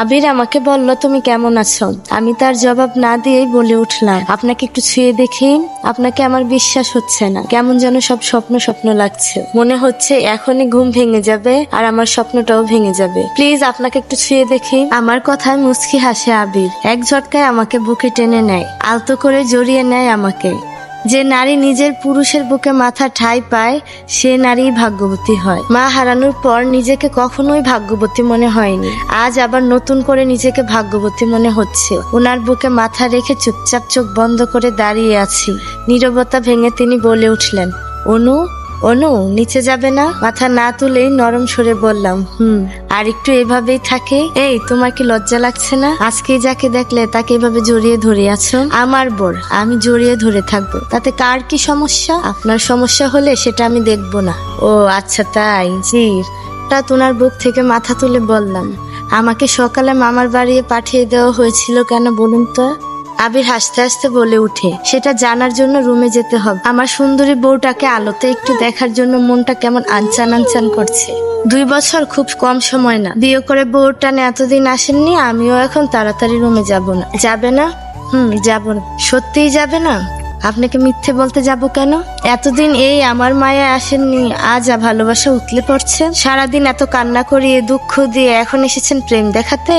আবির আমাকে বলল, তুমি কেমন আছো? আমি তার জবাব না দিয়েই বলে উঠলাম, আপনাকে একটু ছুঁয়ে দেখি। আপনাকে আমার বিশ্বাস হচ্ছে না। কেমন যেন সব স্বপ্ন স্বপ্ন লাগছে। মনে হচ্ছে এখনই ঘুম ভেঙে যাবে আর আমার স্বপ্নটাও ভেঙে যাবে। প্লিজ, আপনাকে একটু ছুঁয়ে দেখি। আমার কথায় মুচকি হাসে আবির। এক ঝটকায় আমাকে বুকে টেনে নেয়, আলতো করে জড়িয়ে নেয় আমাকে। যে নারী নিজের পুরুষের বুকে মাথা ঠাই পায়, সে নারী ভাগ্যবতী হয়। মা হারানোর পর নিজেকে কখনোই ভাগ্যবতী মনে হয়নি। আজ আবার নতুন করে নিজেকে ভাগ্যবতী মনে হচ্ছে। ওনার বুকে মাথা রেখে চুপচাপ চোখ বন্ধ করে দাঁড়িয়ে আছি। নীরবতা ভেঙে তিনি বলে উঠলেন, অনু অনু, নিচে যাবে না? মাথা না তুলেই নরম সরে বললাম, হুম। আর একটু এভাবেই থাকে। এই, তোমার কি লজ্জা লাগছে না? আজকে যাকে দেখলে তাকে এভাবে জড়িয়ে ধরে আছো? আমার বোর, আমি জড়িয়ে ধরে থাকব। তাতে কার কি সমস্যা? আপনার সমস্যা হলে সেটা আমি দেখব না। ও আচ্ছা তাই? জি। তা তোনার বুক থেকে মাথা তুলে বললাম, আমাকে সকালে মামার বাড়ি পাঠিয়ে দেওয়া হয়েছিল কেন বলুন তো? আবির হাসতে হাসতে বলে উঠে, সেটা জানার জন্য রুমে যেতে হবে। আমার সুন্দরী বউটাকে আলোতে একটু দেখার জন্য মনটা কেমন আনচান আনচান করছে। দুই বছর খুব কম সময় না। বিয়ে করে বউর টানে এতদিন আসেননি, আমিও এখন তাড়াতাড়ি রুমে যাব না। যাবে না? হুম, যাব না। সত্যিই যাবে না? আপনাকে মিথ্যে বলতে যাব কেন? এতদিন এই আমার মায়া আসেননি, আজ ভালোবাসা উতলে পড়ছে। সারাদিন এত কান্না করিয়ে, দুঃখ দিয়ে এখন এসেছেন প্রেম দেখাতে?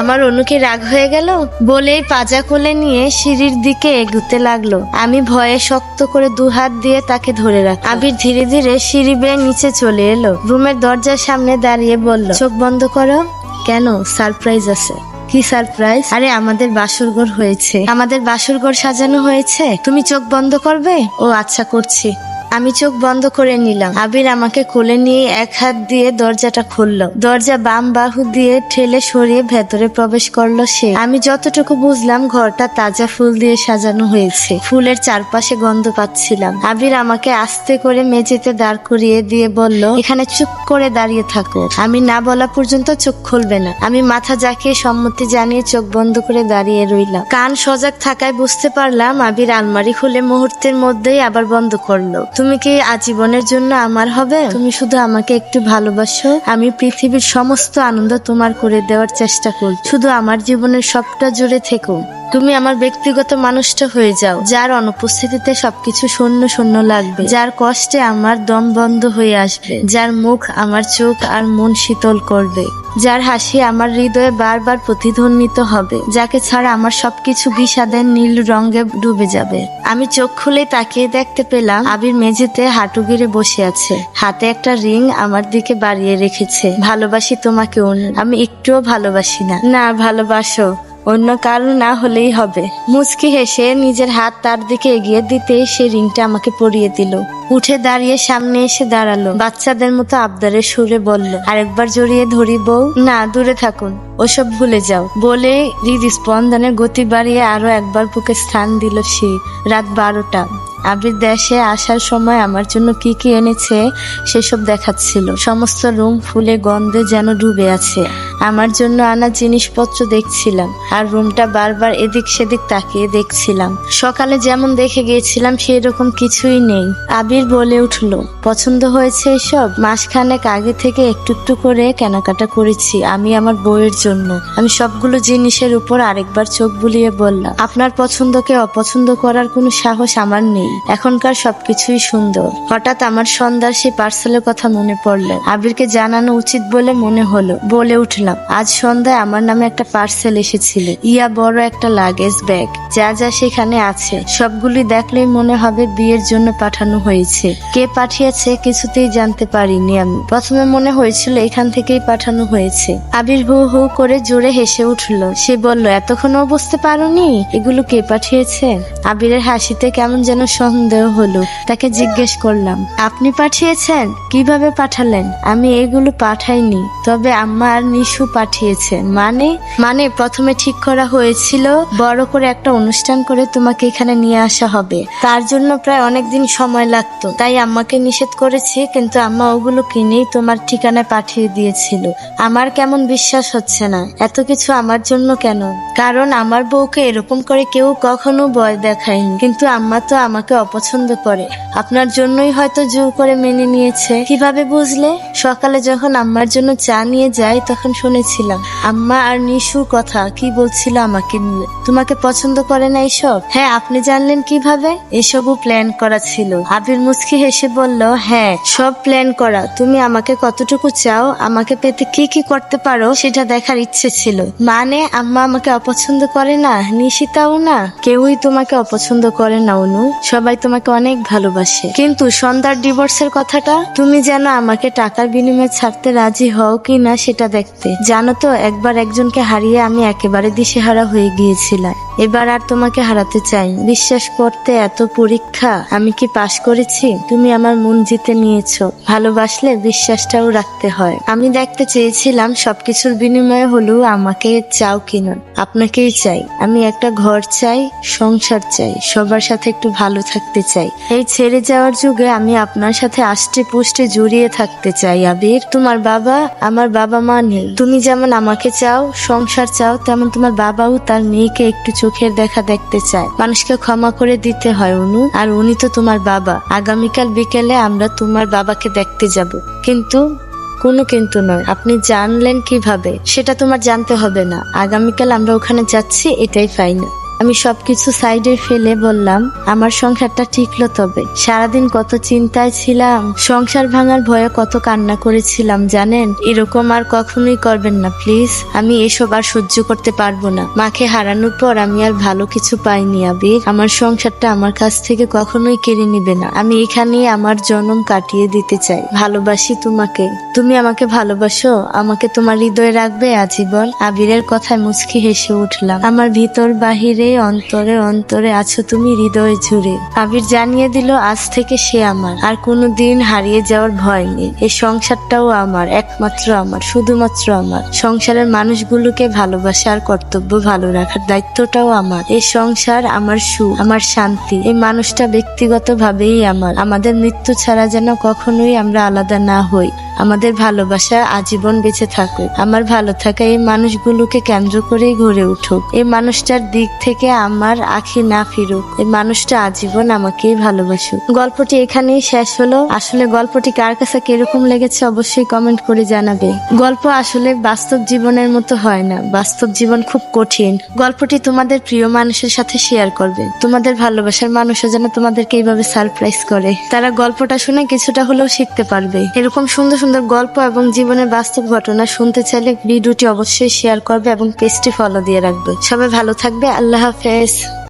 আমার অনুকে রাগ হয়ে গেল? বলেই পাজা কোলে নিয়ে সিঁড়ির দিকে এগুতে লাগল। আমি ভয়ে শক্ত করে দু হাত দিয়ে তাকে ধরে রাখ আবির ধীরে ধীরে সিঁড়ি বেয়ে নিচে চলে এলো। রুমের দরজার সামনে দাঁড়িয়ে বলল, চোখ বন্ধ করো। কেন? সারপ্রাইজ আছে। কি সারপ্রাইজ আরে, আমাদের বাসরঘর হয়েছে। আমাদের বাসরঘর সাজানো হয়েছে। তুমি চোখ বন্ধ করবে? ও আচ্ছা করছি। আমি চোখ বন্ধ করে নিলাম। আবির আমাকে কোলে নিয়ে এক হাত দিয়ে দরজাটা খুললো। দরজা বাম বাহু দিয়ে ঠেলে সরিয়ে ভেতরে প্রবেশ করল সে। আমি যতটুকু বুঝলাম, ঘরটা তাজা ফুল দিয়ে সাজানো হয়েছে। ফুলের চারপাশে গন্ধ পাচ্ছিলাম। আবির আমাকে আস্তে করে মেঝেতে দাঁড় করিয়ে দিয়ে বলল, এখানে চুপ করে দাঁড়িয়ে থাকো। আমি না বলা পর্যন্ত চোখ খুলবে না। আমি মাথা জাকিয়ে সম্মতি জানিয়ে চোখ বন্ধ করে দাঁড়িয়ে রইলাম। কান সজাগ থাকায় বুঝতে পারলাম, আবির আলমারি খুলে মুহূর্তের মধ্যেই আবার বন্ধ করল। তুমি কি আজীবনের জন্য আমার হবে? তুমি শুধু আমাকে একটু ভালোবাসো। আমি পৃথিবীর সমস্ত আনন্দ তোমার করে দেওয়ার চেষ্টা করি শুধু আমার জীবনের সবটা জুড়ে থেকো। তুমি আমার ব্যক্তিগত মানুষটা হয়ে যাও, যার অনুপস্থিতিতে সবকিছু শূন্য শূন্য লাগবে, যার কষ্টে আমার দম বন্ধ হয়ে আসবে, যার মুখ আমার চোখ আর মন শীতল করবে, যার হাসি আমার হৃদয়ে বারবার প্রতিধ্বনিত হবে, যাকে ছাড়া আমার সবকিছু বিষাদের নীল রঙে ডুবে যাবে। আমি চোখ খুলে তাকিয়ে দেখতে পেলাম আবির মেঝেতে হাঁটু গিরে বসে আছে, হাতে একটা রিং আমার দিকে বাড়িয়ে রেখেছে, ভালোবাসি তোমাকে আমি একটুও ভালোবাসি না। না, ভালোবাসো। অন্য কারও না হলেই হবে। মুচকি হেসে নিজের হাত তার দিকে এগিয়ে দিতে সে রিংটা আমাকে পরিয়ে দিল। উঠে দাঁড়িয়ে সামনে এসে দাঁড়াল। বাচ্চাদের মতো আবদারের সুরে বলল, আরেকবার জড়িয়ে ধরি বউ। না, দূরে থাকুন। ওসব ভুলে যাও। বলে হৃদস্পন্দনের গতি বাড়িয়ে আরও একবার বুকে স্থান দিল সে। রাত বারোটা। আবির দেশে আসার সময় আমার জন্য কি কি এনেছে সেসব দেখাচ্ছিল। সমস্ত রুম ফুলে গন্ধে যেন ডুবে আছে। আমার জন্য আনা জিনিসপত্র দেখছিলাম আর রুমটা বারবার এদিক সেদিক তাকিয়ে দেখছিলাম। সকালে যেমন দেখে গিয়েছিলাম সেই রকম কিছুই নেই। আবির বলে উঠল, পছন্দ হয়েছে এসব? মাসখানেক আগে থেকে একটু একটু করে কেনাকাটা করেছি, আমি আমার বইয়ের জন্য। আমি সবগুলো জিনিসের উপর আরেকবার চোখ বুলিয়ে বললাম, আপনার পছন্দকে অপছন্দ করার কোনো সাহস আমার নেই। এখনকার সবকিছুই সুন্দর। হঠাৎ আমার সন্ধ্যার সেই পার্সেলের কথা মনে পড়ল। আবিরকে জানানো উচিত বলে মনে হলো। বলে উঠলাম, আজ সন্ধ্যায় আমার নামে একটা পার্সেল এসেছিল। ইয়া বড় একটা লাগেজ ব্যাগ। যা যা সেখানে আছে, সবগুলি দেখলেই মনে হবে বিয়ের জন্য পাঠানো হয়েছে। কে পাঠিয়েছে কিছুতেই জানতে পারিনি আমি। প্রথমে মনে হয়েছিল এখান থেকেই পাঠানো হয়েছে। আবির হু হু করে জোরে হেসে উঠল। সে বলল, এতক্ষণও বুঝতে পারোনি? এগুলো কে পাঠিয়েছে? আবিরের হাসিতে কেমন যেন সন্দেহ হলো, তাকে জিজ্ঞেস করলাম, আপনি পাঠিয়েছেন? কীভাবে পাঠালেন? আমি এগুলো পাঠাইনি। তবে আমার নিশু পাঠিয়েছে। মানে মানে প্রথমে ঠিক করা হয়েছিল, বড় করে একটা অনুষ্ঠান করে তোমাকে এখানে নিয়ে আসা হবে। তার জন্য প্রায় অনেক দিন সময় লাগতো। তাই আম্মাকে নিষেধ করেছি, কিন্তু আম্মা ওগুলো কিনেই তোমার ঠিকানায় পাঠিয়ে দিয়েছিল। আমার কেমন বিশ্বাস হচ্ছে না। এত কিছু আমার জন্য কেন? কারণ আমার বউকে এরকম করে কেউ কখনো ভয় দেখায়নি। কিন্তু আম্মা তো আমাকে অপছন্দ করে। আপনার জন্যই হয়তো জোর করে মেনে নিয়েছে। কীভাবে বুঝলে? সকালে যখন আম্মার জন্য চা নিয়ে যাই, তখন শুনেছিলাম, আম্মা আর নিশুর কথা কি বলছিল আমাকে নিয়ে? তোমাকে পছন্দ করে না এসব? হ্যাঁ আপনি জানলেন কীভাবে? এসবও প্ল্যান করা ছিল। আবির মুচকি হেসে বলল হ্যাঁ সব প্ল্যান করা। তুমি আমাকে কতটুকু চাও, আমাকে পেতে কি কি করতে পারো, সেটা দেখার ইচ্ছে ছিল। মানে আম্মা আমাকে অপছন্দ করে না নিশিতাও না? কেউই তোমাকে অপছন্দ করে না, অনু। সবাই তোমাকে অনেক ভালোবাসে। কিন্তু সন্ধ্যার ডিভোর্সের কথাটা, তুমি যেন আমাকে টাকার বিনিময়ে ছাড়তে রাজি হও কি না সেটা দেখতে। জানো তো, একবার একজনকে হারিয়ে আমি একেবারে দিশেহারা হয়ে গিয়েছিলাম। এবার আর তোমাকে হারাতে চাই। বিশ্বাস করতে এত পরীক্ষা আমি কি পাশ করেছি? তুমি আমার মন জিতে নিয়েছো। ভালোবাসলে বিশ্বাসটাও রাখতে হয়। আমি দেখতে চেয়েছিলাম সবকিছুর বিনিময়ে হলেও আমাকে চাও কিনা আপনাকেই চাই। আমি একটা ঘর চাই, সংসার চাই। সবার সাথে একটু ভালো থাকতে চাই। এই ছেড়ে যাওয়ার যুগে আমি আপনার সাথে আষ্টে পুষ্টে জড়িয়ে থাকতে চাই, আবির। তোমার বাবা আমার বাবা মা নেই। তুমি যেমন আমাকে চাও, সংসার চাও, তেমন তোমার বাবাও তার মেয়েকে একটু চোখের দেখা দেখতে চায়। মানুষকে ক্ষমা করে দিতে হয়, অনু। আর উনি তো তোমার বাবা। আগামীকাল বিকেলে আমরা তোমার বাবাকে দেখতে যাব। কিন্তু, কোনো কিন্তু নয়। আপনি জানলেন কীভাবে? সেটা তোমার জানতে হবে না। আগামীকাল আমরা ওখানে যাচ্ছি, এটাই ফাইনাল আমি সবকিছু সাইডে ফেলে বললাম, আমার সংসারটা টিকলো তবে। সারাদিন কত চিন্তায় ছিলাম, সংসার ভাঙার ভয়ে কত কান্না করেছিলাম, জানেন? এরকম আর কখনোই করবেন না, প্লিজ। আমি এসব আর সহ্য করতে পারব না। মাকে হারানোর পর আমি আর ভালো কিছু পাইনি, আবির। আমার সংসারটা আমার কাছ থেকে কখনোই কেড়ে নিবে না। আমি এখানেই আমার জন্ম কাটিয়ে দিতে চাই। ভালোবাসি তোমাকে। তুমি আমাকে ভালোবাসো। আমাকে তোমার হৃদয়ে রাখবে, আজীবন। আবিরের কথায় মুচকি হেসে উঠলাম। আমার ভিতর বাহিরে অন্তরে অন্তরে আছো তুমি হৃদয়ে জুড়ে। আবির জানিয়ে দিল, আজ থেকে সে আমার। আর কোনো দিন হারিয়ে যাওয়ার ভয় নেই। এই সংসারটাও আমার, একমাত্র আমার, শুধুমাত্র আমার। সংসারের মানুষগুলোকে ভালোবাসা আর কর্তব্য ভালো রাখার দায়িত্বটাও আমার। এই সংসার আমার সুখ, আমার শান্তি। এই মানুষটা ব্যক্তিগত ভাবেই আমার। আমাদের মৃত্যু ছাড়া যেন কখনোই আমরা আলাদা না হই। আমাদের ভালোবাসা আজীবন বেঁচে থাকুক। আমার ভালো থাকা এই মানুষগুলোকে কেন্দ্র করেই গড়ে উঠুক। এই মানুষটার দিক থেকে আমার আখি না ফিরুক। এই মানুষটা আজীবন আমাকেই ভালোবাসুক। গল্পটি এখানেই শেষ হলো। আসলে গল্পটি কার কাছে কীরকম লেগেছে অবশ্যই কমেন্ট করে জানাবে। গল্প আসলে বাস্তব জীবনের মতো হয় না। বাস্তব জীবন খুব কঠিন। গল্পটি তোমাদের প্রিয় মানুষের সাথে শেয়ার করবে। তোমাদের ভালোবাসার মানুষও যেন তোমাদেরকে এইভাবে সারপ্রাইজ করে। তারা গল্পটা শুনে কিছুটা হলেও শিখতে পারবে। এরকম সুন্দর সুন্দর গল্প এবং জীবনের বাস্তব ঘটনা শুনতে চাইলে ভিডিওটি অবশ্যই শেয়ার করবে এবং পেজটি ফলো দিয়ে রাখবে। সবাই ভালো থাকবে। আল্লাহ হাফেজ।